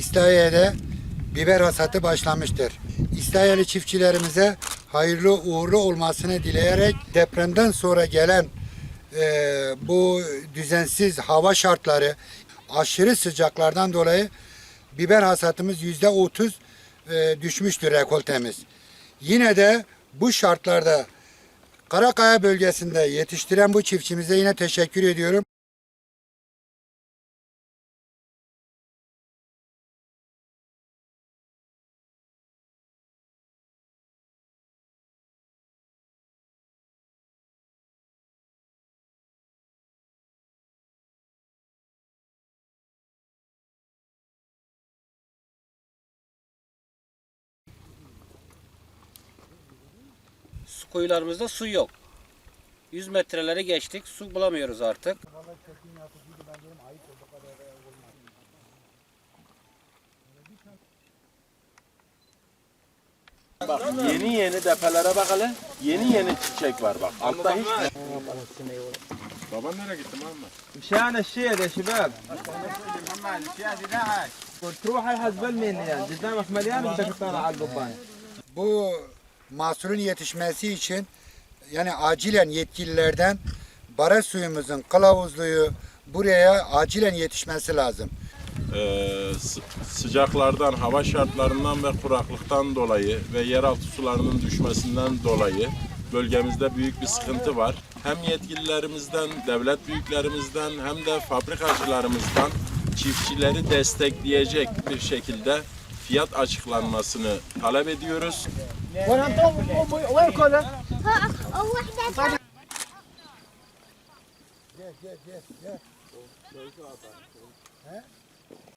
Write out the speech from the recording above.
İslahiye'de biber hasatı başlamıştır. İslahiyeli çiftçilerimize hayırlı uğurlu olmasını dileyerek depremden sonra gelen e, bu düzensiz hava şartları aşırı sıcaklardan dolayı biber hasatımız yüzde otuz e, düşmüştür rekoltemiz. Yine de bu şartlarda Karakaya bölgesinde yetiştiren bu çiftçimize yine teşekkür ediyorum. Su kuyularımızda su yok. 100 metreleri geçtik. Su bulamıyoruz artık. Bak yeni yeni depelere bak hele. Yeni yeni çiçek var bak. Altta hiç Baban nereye gitti Muhammed? مشان الشيء يا شباب قلت تروح على هالزبل من يعني قدامك مليان بدك تطلع على القبان Bu mahsulün yetişmesi için yani acilen yetkililerden baraj suyumuzun kılavuzluğu buraya acilen yetişmesi lazım. Ee, sı- sıcaklardan, hava şartlarından ve kuraklıktan dolayı ve yeraltı sularının düşmesinden dolayı bölgemizde büyük bir sıkıntı var. Hem yetkililerimizden, devlet büyüklerimizden hem de fabrikacılarımızdan çiftçileri destekleyecek bir şekilde fiyat açıklanmasını talep ediyoruz. وين وين كله؟ واحدة جيت جيت جيت جيت